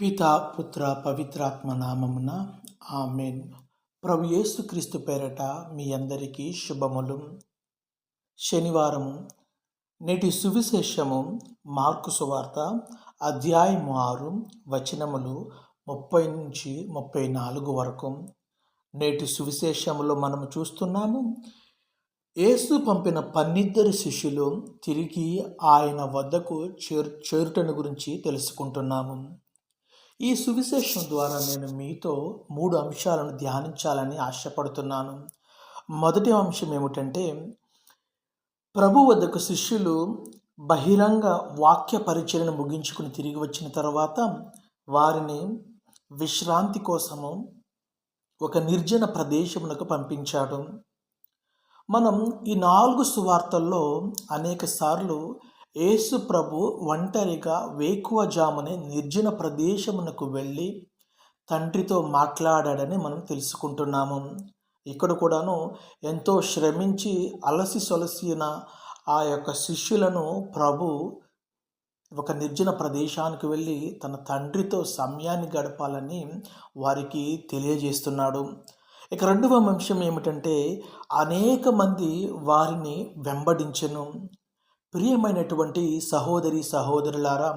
పిత పుత్ర పవిత్రాత్మ నామమున ఆమెన్. ప్రభు యేసుక్రీస్తు పేరట మీ అందరికీ శుభములు. శనివారము నేటి సువిశేషము మార్కు సువార్త అధ్యాయము ఆరు వచనములు ముప్పై నుంచి ముప్పై నాలుగు వరకు. నేటి సువిశేషములో మనము చూస్తున్నాము. యేసు పంపిన పన్నిద్దరు శిష్యులు తిరిగి ఆయన వద్దకు చేరు చేరుటను గురించి తెలుసుకుంటున్నాము. ఈ సువిశేషం ద్వారా నేను మీతో మూడు అంశాలను ధ్యానించాలని ఆశపడుతున్నాను. మొదటి అంశం ఏమిటంటే ప్రభు వద్దకు శిష్యులు బహిరంగ వాక్య పరిచయను ముగించుకుని తిరిగి వచ్చిన తర్వాత వారిని విశ్రాంతి కోసము ఒక నిర్జన ప్రదేశమునకు పంపించాడు. మనం ఈ నాలుగు సువార్తల్లో అనేక సార్లు యేసు ప్రభు ఒంటరిగా వేకువజామునే నిర్జన ప్రదేశమునకు వెళ్ళి తండ్రితో మాట్లాడాడని మనం తెలుసుకుంటున్నాము. ఇక్కడ కూడాను ఎంతో శ్రమించి అలసి సొలసిన ఆ యొక్క శిష్యులను ప్రభు ఒక నిర్జన ప్రదేశానికి వెళ్ళి తన తండ్రితో సమయాన్ని గడపాలని వారికి తెలియజేస్తున్నాడు. ఇక రెండవ అంశం ఏమిటంటే అనేక మంది వారిని వెంబడించను. ప్రియమైనటువంటి సహోదరి సహోదరులారా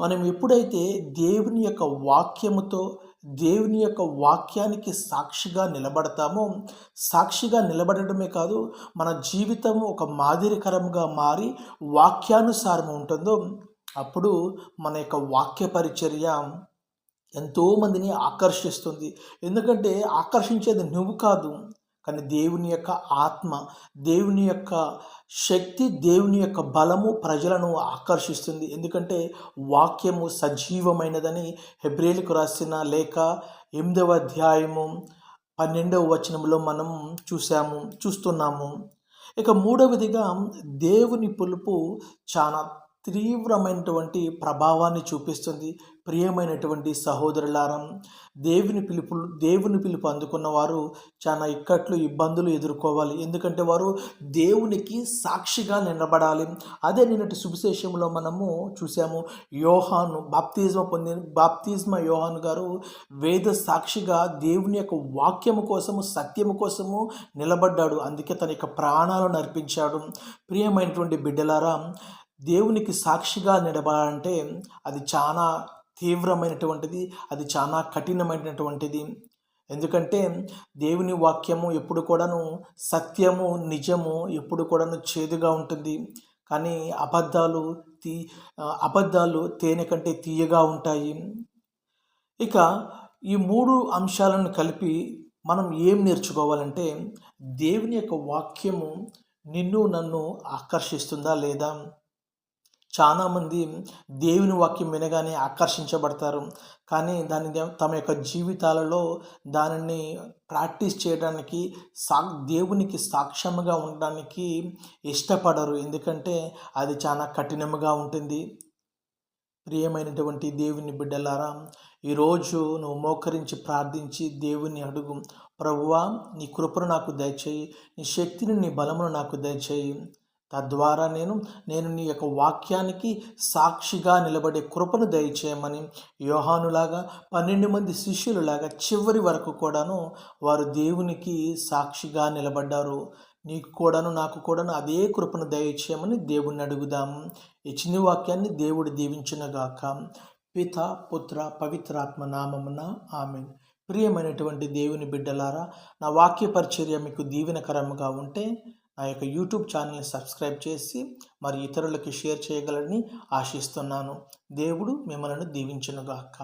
మనం ఎప్పుడైతే దేవుని యొక్క వాక్యముతో దేవుని యొక్క వాక్యానికి సాక్షిగా నిలబడతామో సాక్షిగా నిలబడటమే కాదు మన జీవితం ఒక మాదిరికరంగా మారి వాక్యానుసారం ఉంటుందో అప్పుడు మన యొక్క వాక్య పరిచర్య ఎంతోమందిని ఆకర్షిస్తుంది. ఎందుకంటే ఆకర్షించేది నువ్వు కాదు కానీ దేవుని యొక్క ఆత్మ దేవుని యొక్క శక్తి దేవుని యొక్క బలము ప్రజలను ఆకర్షిస్తుంది. ఎందుకంటే వాక్యము సజీవమైనదని హెబ్రేలకు రాసిన లేక ఎనిమిదవ అధ్యాయము పన్నెండవ వచనంలో మనం చూసాము చూస్తున్నాము. ఇక మూడవదిగా దేవుని పులుపు చాలా తీవ్రమైనటువంటి ప్రభావాన్ని చూపిస్తుంది. ప్రియమైనటువంటి సహోదరులారం దేవుని పిలుపు దేవుని పిలుపు అందుకున్న వారు చాలా ఇక్కట్లు ఇబ్బందులు ఎదుర్కోవాలి. ఎందుకంటే వారు దేవునికి సాక్షిగా నిలబడాలి. అదే నిన్నటి సువిశేషంలో మనము చూసాము. యోహాను బాప్తిజమ పొందిన బాప్తిజమ యోహాను గారు వేద సాక్షిగా దేవుని యొక్క వాక్యము కోసము సత్యము కోసము నిలబడ్డాడు. అందుకే తన యొక్క ప్రాణాలను అర్పించాడు. ప్రియమైనటువంటి బిడ్డలారా దేవునికి సాక్షిగా నిలబడాలంటే అది చాలా తీవ్రమైనటువంటిది అది చాలా కఠినమైనటువంటిది. ఎందుకంటే దేవుని వాక్యము ఎప్పుడు కూడాను సత్యము నిజము ఎప్పుడు కూడాను చేదుగా ఉంటుంది. కానీ అబద్ధాలు తీ అబద్ధాలు తేనె కంటే తీయగా ఉంటాయి. ఇక ఈ మూడు అంశాలను కలిపి మనం ఏం నేర్చుకోవాలంటే దేవుని యొక్క వాక్యము నిన్ను నన్ను ఆకర్షిస్తుందా లేదా? చాలామంది దేవుని వాక్యం వినగానే ఆకర్షించబడతారు. కానీ దాని తమ యొక్క జీవితాలలో దానిని ప్రాక్టీస్ చేయడానికి సా దేవునికి సాక్ష్యముగా ఉండడానికి ఇష్టపడరు. ఎందుకంటే అది చాలా కఠినముగా ఉంటుంది. ప్రియమైనటువంటి దేవుని బిడ్డలారా ఈరోజు నువ్వు మోకరించి ప్రార్థించి దేవుని అడుగు. ప్రభువా నీ కృపను నాకు దయచేయి. నీ శక్తిని నీ బలమును నాకు దయచేయి. తద్వారా నేను నేను నీ యొక్క వాక్యానికి సాక్షిగా నిలబడే కృపను దయచేయమని యోహానులాగా పన్నెండు మంది శిష్యులలాగా చివరి వరకు కూడాను వారు దేవునికి సాక్షిగా నిలబడ్డారు. నీకు కూడాను నాకు కూడాను అదే కృపను దయచేయమని దేవుణ్ణి అడుగుదాం. ఈ చిన్ని వాక్యాన్ని దేవుడు దీవించినగాక. పిత పుత్ర పవిత్రాత్మ నామమున ఆమె ప్రియమైనటువంటి దేవుని బిడ్డలారా నా వాక్య పరిచర్య మీకు దీవెనకరముగా ఉంటే నా యొక్క యూట్యూబ్ ఛానల్ని సబ్స్క్రైబ్ చేసి మరి ఇతరులకి షేర్ చేయగలని ఆశిస్తున్నాను. దేవుడు మిమ్మల్ని దీవించునుగాక.